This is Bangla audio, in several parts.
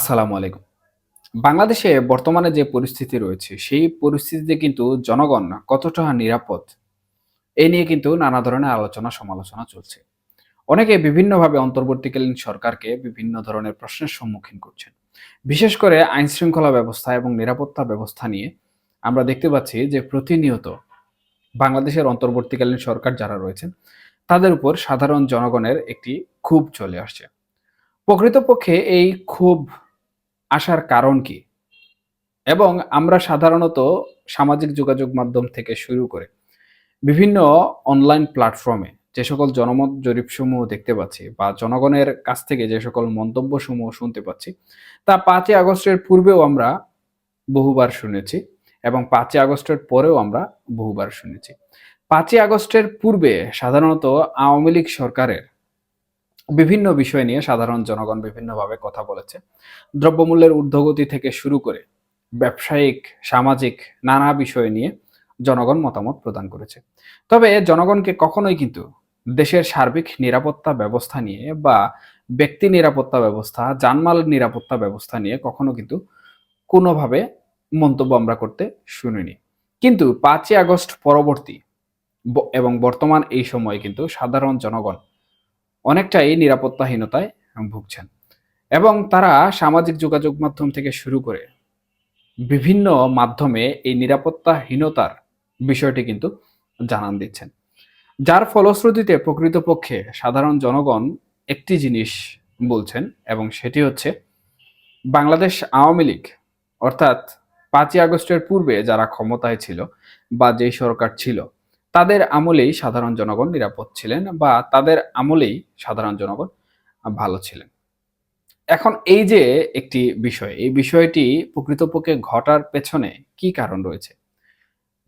আসসালামু আলাইকুম। বাংলাদেশে বর্তমানে যে পরিস্থিতি রয়েছে, সেই পরিস্থিতিতে কিন্তু জনগণ কতটা নিরাপদ? এ নিয়ে কিন্তু নানা ধরনের আলোচনা সমালোচনা চলছে। অনেকে বিভিন্নভাবে অন্তর্বর্তীকালীন সরকারকে বিভিন্ন ধরনের প্রশ্নের সম্মুখীন করছেন। বিশেষ করে আইন শৃঙ্খলা ব্যবস্থা এবং নিরাপত্তা ব্যবস্থা নিয়ে আমরা দেখতে পাচ্ছি যে প্রতিনিয়ত বাংলাদেশের অন্তর্বর্তীকালীন সরকার যারা রয়েছেন, তাদের উপর সাধারণ জনগণের একটি ক্ষোভ চলে আসছে। প্রকৃতপক্ষে এই ক্ষোভ আসার কারণ কি? এবং আমরা সাধারণত সামাজিক যোগাযোগ মাধ্যম থেকে শুরু করে বিভিন্ন অনলাইন প্ল্যাটফর্মে যে সকল জনমত জরিপসমূহ দেখতে পাচ্ছি বা জনগণের কাছ থেকে যে সকল মন্তব্যসমূহ শুনতে পাচ্ছি, তা পাঁচই আগস্টের পূর্বেও আমরা বহুবার শুনেছি এবং পাঁচই আগস্টের পরেও আমরা বহুবার শুনেছি। পাঁচই আগস্টের পূর্বে সাধারণত আওয়ামী লীগ সরকারের বিভিন্ন বিষয় নিয়ে সাধারণ জনগণ বিভিন্নভাবে কথা বলেছে। দ্রব্যমূল্যের ঊর্ধ্বগতি থেকে শুরু করে ব্যবসায়িক, সামাজিক নানা বিষয় নিয়ে জনগণ মতামত প্রদান করেছে। তবে জনগণকে কখনোই কিন্তু দেশের সার্বিক নিরাপত্তা ব্যবস্থা নিয়ে বা ব্যক্তি নিরাপত্তা ব্যবস্থা, জানমাল নিরাপত্তা ব্যবস্থা নিয়ে কখনো কিন্তু কোনোভাবে মন্তব্য আমরা করতে শুনিনি। কিন্তু পাঁচই আগস্ট পরবর্তী এবং বর্তমান এই সময়ে কিন্তু সাধারণ জনগণ অনেকটাই নিরাপত্তাহীনতায় ভুগছেন। এবং তারা সামাজিক যোগাযোগ মাধ্যম থেকে শুরু করে বিভিন্ন মাধ্যমে এই নিরাপত্তাহীনতার বিষয়টি কিন্তু জানান দিচ্ছেন। যার ফলশ্রুতিতে প্রকৃতপক্ষে সাধারণ জনগণ একটি জিনিস বলছেন এবং সেটি হচ্ছে বাংলাদেশ আওয়ামী লীগ, অর্থাৎ পাঁচই আগস্টের পূর্বে যারা ক্ষমতায় ছিল বা যেই সরকার ছিল তাদের আমলেই সাধারণ জনগণ নিরাপদ ছিলেন বা তাদের আমলেই সাধারণ জনগণ ভালো ছিলেন। এখন এই যে একটি বিষয়, এই বিষয়টি প্রকৃতপক্ষে ঘটার পেছনে কি কারণ রয়েছে?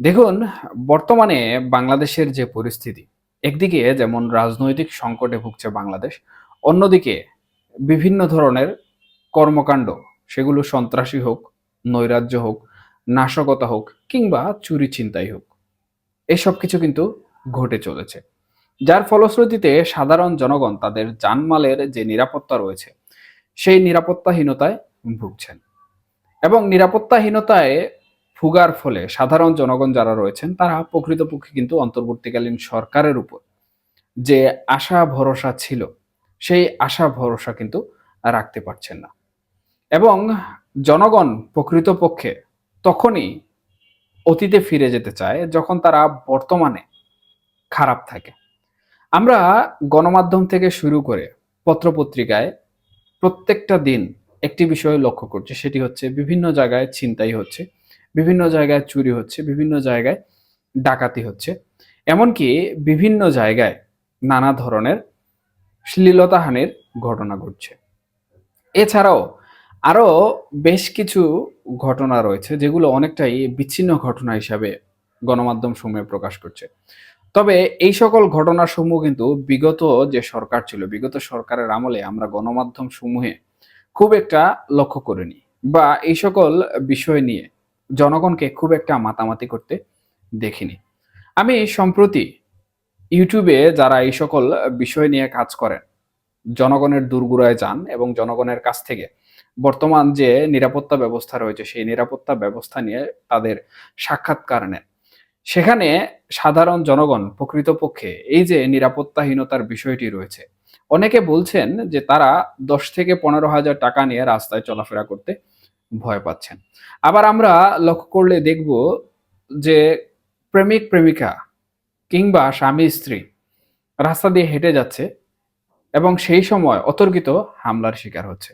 দেখুন, বর্তমানে বাংলাদেশের যে পরিস্থিতি, একদিকে যেমন রাজনৈতিক সংকটে ভুগছে বাংলাদেশ, অন্যদিকে বিভিন্ন ধরনের কর্মকাণ্ড, সেগুলো সন্ত্রাসী হোক, নৈরাজ্য হোক, নাশকতা হোক, কিংবা চুরি ছিনতাই হোক এসব কিছু কিন্তু ঘটে চলেছে। যার ফলশ্রুতিতে সাধারণ জনগণ তাদের জানমালের যে নিরাপত্তা রয়েছে, সেই নিরাপত্তাহীনতায় ভুগছেন। এবং নিরাপত্তাহীনতায় ভুগার ফলে সাধারণ জনগণ যারা রয়েছেন, তারা প্রকৃতপক্ষে কিন্তু অন্তর্বর্তীকালীন সরকারের উপর যে আশা ভরসা ছিল, সেই আশা ভরসা কিন্তু রাখতে পারছেন না। এবং জনগণ প্রকৃতপক্ষে তখনই অতীতে ফিরে যেতে চায় যখন তারা বর্তমানে খারাপ থাকে। আমরা গণমাধ্যম থেকে শুরু করে পত্রপত্রিকায় প্রত্যেকটা দিন একটি বিষয় লক্ষ্য করছি, সেটি হচ্ছে বিভিন্ন জায়গায় ছিনতাই হচ্ছে, বিভিন্ন জায়গায় চুরি হচ্ছে, বিভিন্ন জায়গায় ডাকাতি হচ্ছে, এমনকি বিভিন্ন জায়গায় নানা ধরনের শ্লীলতাহানির ঘটনা ঘটছে। এছাড়াও আরও বেশ কিছু ঘটনা রয়েছে যেগুলো অনেকটাই বিচ্ছিন্ন ঘটনা হিসাবে গণমাধ্যম সমূহে প্রকাশ করছে। তবে এই সকল ঘটনার সমূহ কিন্তু বিগত যে সরকার ছিল, বিগত সরকারের আমলে আমরা গণমাধ্যম সমূহে খুব একটা লক্ষ্য করিনি বা এই সকল বিষয় নিয়ে জনগণকে খুব একটা মাতামাতি করতে দেখিনি। আমি সম্প্রতি ইউটিউবে যারা এই সকল বিষয় নিয়ে কাজ করেন, জনগণের দুর্গুড়ায় যান এবং জনগণের কাছ থেকে বর্তমান যে নিরাপত্তা ব্যবস্থা রয়েছে, সেই নিরাপত্তা ব্যবস্থা নিয়ে তাদের সাক্ষাৎকার নেন। সেখানে সাধারণ জনগণ প্রকৃতপক্ষে এই যে নিরাপত্তাহীনতার বিষয়টি রয়েছে, অনেকে বলছেন যে তারা দশ থেকে পনেরো হাজার টাকা নিয়ে রাস্তায় চলাফেরা করতে ভয় পাচ্ছেন। আবার আমরা লক্ষ্য করলে দেখব যে প্রেমিক প্রেমিকা কিংবা স্বামী স্ত্রী রাস্তা দিয়ে হেঁটে যাচ্ছে এবং সেই সময় অতর্কিত হামলার শিকার হচ্ছে।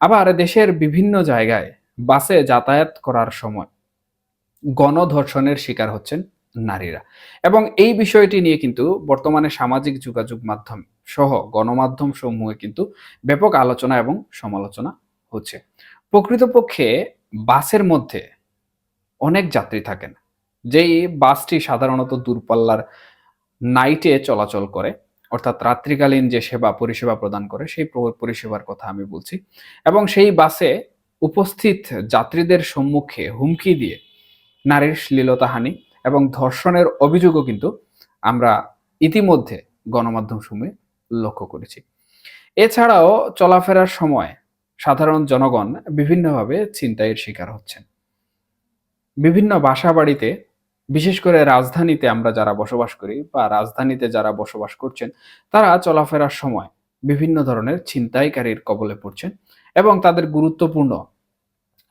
আবার দেশের বিভিন্ন জায়গায় বাসে যাতায়াত করার সময় গণধর্ষণের শিকার হচ্ছেন নারীরা। এবং এই বিষয়টি নিয়ে কিন্তু বর্তমানে সামাজিক যোগাযোগ মাধ্যম সহ গণমাধ্যম সমূহে কিন্তু ব্যাপক আলোচনা এবং সমালোচনা হচ্ছে। প্রকৃতপক্ষে বাসের মধ্যে অনেক যাত্রী থাকেন, যেই বাসটি সাধারণত দূরপাল্লার নাইটে চলাচল করে। অর্থাৎ রাত্রিকালীন যে সেবা, পরিষেবা প্রদান করে, সেই পরিষেবার কথা আমি বলছি। এবং সেই বাসে উপস্থিত যাত্রীদের সম্মুখে হুমকি দিয়ে নারীর শ্লীলতাহানি এবং ধর্ষণের অভিযোগও কিন্তু আমরা ইতিমধ্যে গণমাধ্যম সমূহে লক্ষ্য করেছি। এছাড়াও চলাফেরার সময় সাধারণ জনগণ বিভিন্নভাবে ছিনতাইয়ের শিকার হচ্ছেন। বিভিন্ন বাসা বাড়িতে বিশেষ করে রাজধানীতে আমরা যারা বসবাস করি বা রাজধানীতে যারা বসবাস করছেন, তারা চলাফেরার সময় বিভিন্ন ধরনের ছিনতাইকারীর কবলে পড়ছেন এবং তাদের গুরুত্বপূর্ণ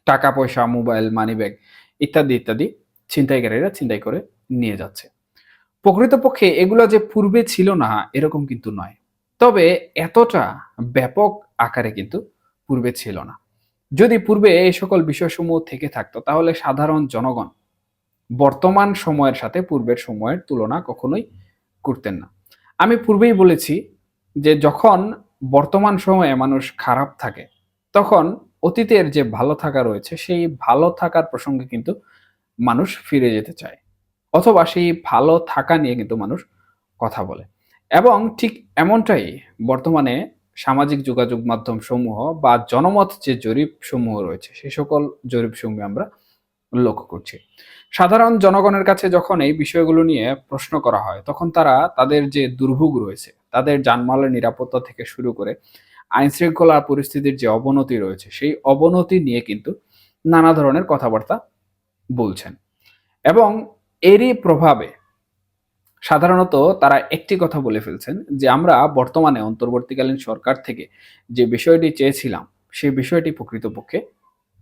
টাকা, পয়সা, মোবাইল, মানিব্যাগ ইত্যাদি ইত্যাদি ছিনতাইকারীরা ছিনতাই করে নিয়ে যাচ্ছে। প্রকৃতপক্ষে এগুলো যে পূর্বে ছিল না, এরকম কিন্তু নয়। তবে এতটা ব্যাপক আকারে কিন্তু পূর্বে ছিল না। যদি পূর্বে এই সকল বিষয়সমূহ থেকে থাকতো, তাহলে সাধারণ জনগণ বর্তমান সময়ের সাথে পূর্বের সময়ের তুলনা কখনোই করতেন না। আমি পূর্বেই বলেছি যে যখন বর্তমান সময়ে মানুষ খারাপ থাকে, তখন অতীতের যে ভালো থাকা রয়েছে, সেই ভালো থাকার প্রসঙ্গে কিন্তু মানুষ ফিরে যেতে চায়। অথবা সেই ভালো থাকা নিয়ে কিন্তু মানুষ কথা বলে। এবং ঠিক এমনটাই বর্তমানে সামাজিক যোগাযোগ মাধ্যম সমূহ বা জনমত যে জরিপ সমূহ রয়েছে সেই সকল জরিপ সমূহে আমরা লক্ষ্য করছি। সাধারণ জনগণের কাছে যখন এই বিষয়গুলো নিয়ে প্রশ্ন করা হয়, তখন তারা তাদের যে দুর্ভোগ রয়েছে, তাদের জানমালের নিরাপত্তা থেকে শুরু করে আইন শৃঙ্খলা পরিস্থিতির যে অবনতি রয়েছে, সেই অবনতি নিয়ে কিন্তু নানা ধরনের কথাবার্তা বলছেন। এবং এরই প্রভাবে সাধারণত তারা একটি কথা বলে ফেলছেন যে, আমরা বর্তমানে অন্তর্বর্তীকালীন সরকার থেকে যে বিষয়টি চেয়েছিলাম সেই বিষয়টি প্রকৃতপক্ষে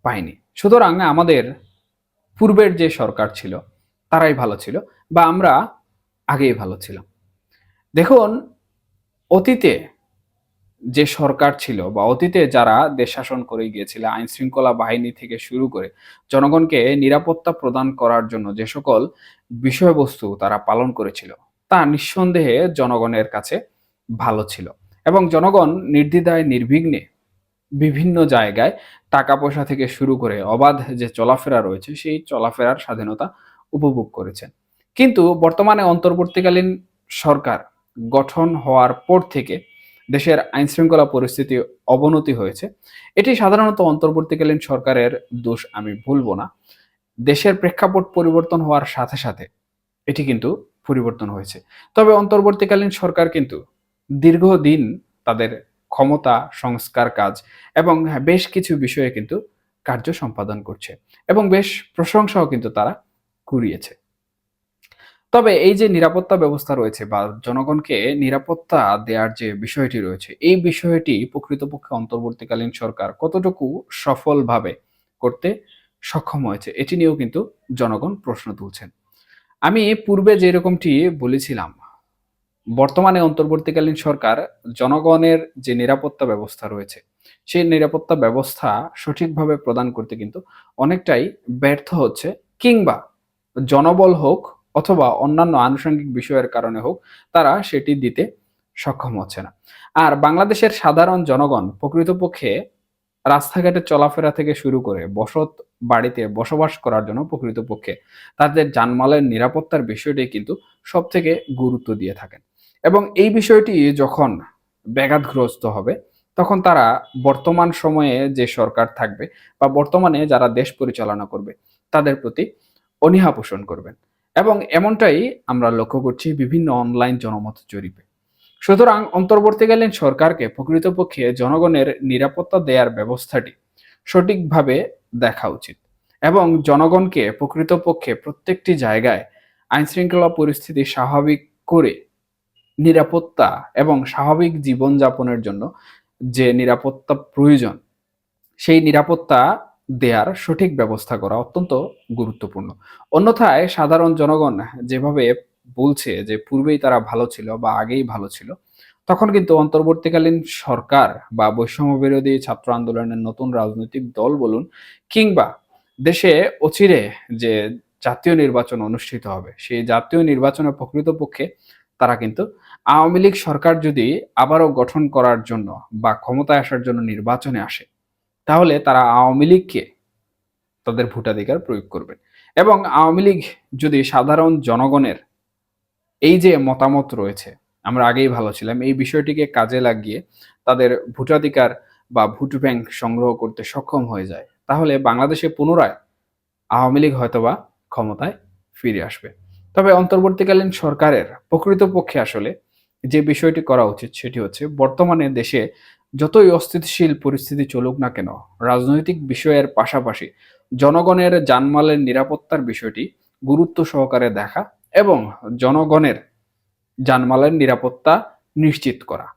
পাইনি। সুতরাং আমাদের পূর্বের যে সরকার ছিল, তারাই ভালো ছিল বা আমরা আগেই ভালো ছিলাম। দেখুন, অতীতে যে সরকার ছিল বা অতীতে যারা দেশ শাসন করে গিয়েছিল, আইন শৃঙ্খলা বাহিনী থেকে শুরু করে জনগণকে নিরাপত্তা প্রদান করার জন্য যে সকল বিষয়বস্তু তারা পালন করেছিল, তা নিঃসন্দেহে জনগণের কাছে ভালো ছিল এবং জনগণ নির্দ্বিধায়, নির্বিঘ্নে বিভিন্ন জায়গায় টাকা পয়সা থেকে শুরু করে অবাধ যে চলাফেরা রয়েছে, সেই চলাফেরার স্বাধীনতা উপভোগ করেছেন। কিন্তু বর্তমানে অন্তর্বর্তীকালীন সরকার গঠন হওয়ার পর থেকে দেশের আইন শৃঙ্খলা পরিস্থিতি অবনতি হয়েছে। এটি সাধারণত অন্তর্বর্তীকালীন সরকারের দোষ, আমি ভুলব না। দেশের প্রেক্ষাপট পরিবর্তন হওয়ার সাথে সাথে এটি কিন্তু পরিবর্তন হয়েছে। তবে অন্তর্বর্তীকালীন সরকার কিন্তু দীর্ঘদিন তাদের ক্ষমতা, সংস্কার কাজ এবং বেশ কিছু বিষয়ে কিন্তু কার্য সম্পাদন করছে এবং বেশ প্রশংসাও কিন্তু তারা কুড়িয়েছে। তবে এই যে নিরাপত্তা ব্যবস্থা রয়েছে বা জনগণকে নিরাপত্তা দেওয়ার যে বিষয়টি রয়েছে, এই বিষয়টি প্রকৃতপক্ষে অন্তর্বর্তীকালীন সরকার কতটুকু সফলভাবে করতে সক্ষম হয়েছে, এটি নিয়েও কিন্তু জনগণ প্রশ্ন তুলছেন। আমি পূর্বে যেরকমটি বলেছিলাম বর্তমানে অন্তর্বর্তীকালীন সরকার জনগণের যে নিরাপত্তা ব্যবস্থা রয়েছে, সেই নিরাপত্তা ব্যবস্থা সঠিকভাবে প্রদান করতে কিন্তু অনেকটাই ব্যর্থ হচ্ছে কিংবা জনবল হোক অথবা অন্যান্য আনুষঙ্গিক বিষয়ের কারণে হোক তারা সেটি দিতে সক্ষম হচ্ছে না। আর বাংলাদেশের সাধারণ জনগণ প্রকৃতপক্ষে রাস্তাঘাটে চলাফেরা থেকে শুরু করে বসত বাড়িতে বসবাস করার জন্য প্রকৃতপক্ষে তাদের জানমালের নিরাপত্তার বিষয়টি কিন্তু সব থেকে গুরুত্ব দিয়ে থাকেন। এবং এই বিষয়টি যখন ব্যাঘাতগ্রস্ত হবে, তখন তারা বর্তমান সময়ে যে সরকার থাকবে বা বর্তমানে যারা দেশ পরিচালনা করবে, তাদের প্রতি অনীহা পোষণ করবেন। এবং এমনটাই আমরা লক্ষ্য করছি বিভিন্ন অনলাইন জনমত জরিপে। সুতরাং অন্তর্বর্তীকালীন সরকারকে প্রকৃতপক্ষে জনগণের নিরাপত্তা দেওয়ার ব্যবস্থাটি সঠিকভাবে দেখা উচিত এবং জনগণকে প্রকৃতপক্ষে প্রত্যেকটি জায়গায় আইনশৃঙ্খলা পরিস্থিতি স্বাভাবিক করে নিরাপত্তা এবং স্বাভাবিক জীবনযাপনের জন্য যে নিরাপত্তা প্রয়োজন, সেই নিরাপত্তা দেয়ার সঠিক ব্যবস্থা করা অত্যন্ত গুরুত্বপূর্ণ। অন্যথায় সাধারণ জনগণ যেভাবে বলছে যে পূর্বেই তারা ভালো ছিল বা আগেই ভালো ছিল, তখন কিন্তু অন্তর্বর্তীকালীন সরকার বা বৈষম্য বিরোধী ছাত্র আন্দোলনের নতুন রাজনৈতিক দল বলুন কিংবা দেশে অচিরে যে জাতীয় নির্বাচন অনুষ্ঠিত হবে, সেই জাতীয় নির্বাচনে প্রকৃতপক্ষে তারা কিন্তু আওয়ামী লীগ সরকার যদি আবারও গঠন করার জন্য বা ক্ষমতায় আসার জন্য নির্বাচনে আসে, তাহলে তারা আওয়ামী লীগকে তাদের ভোটাধিকার প্রয়োগ করবেন এবং আওয়ামী লীগ যদি সাধারণ জনগণের এই যে মতামত রয়েছে, আমরা আগেই ভালো ছিলাম, এই বিষয়টিকে কাজে লাগিয়ে তাদের ভোটাধিকার বা ভোট ব্যাংক সংগ্রহ করতে সক্ষম হয়ে যায়, তাহলে বাংলাদেশে পুনরায় আওয়ামী লীগ হয়তোবা ক্ষমতায় ফিরে আসবে। তবে অন্তর্বর্তীকালীন সরকারের প্রকৃতপক্ষে আসলে যে বিষয়টি করা উচিত সেটি হচ্ছে, বর্তমানে দেশে যতই অস্থিতিশীল পরিস্থিতি চলুক না কেন, রাজনৈতিক বিষয়ের পাশাপাশি জনগণের জানমালের নিরাপত্তার বিষয়টি গুরুত্ব সহকারে দেখা এবং জনগণের জানমালের নিরাপত্তা নিশ্চিত করা।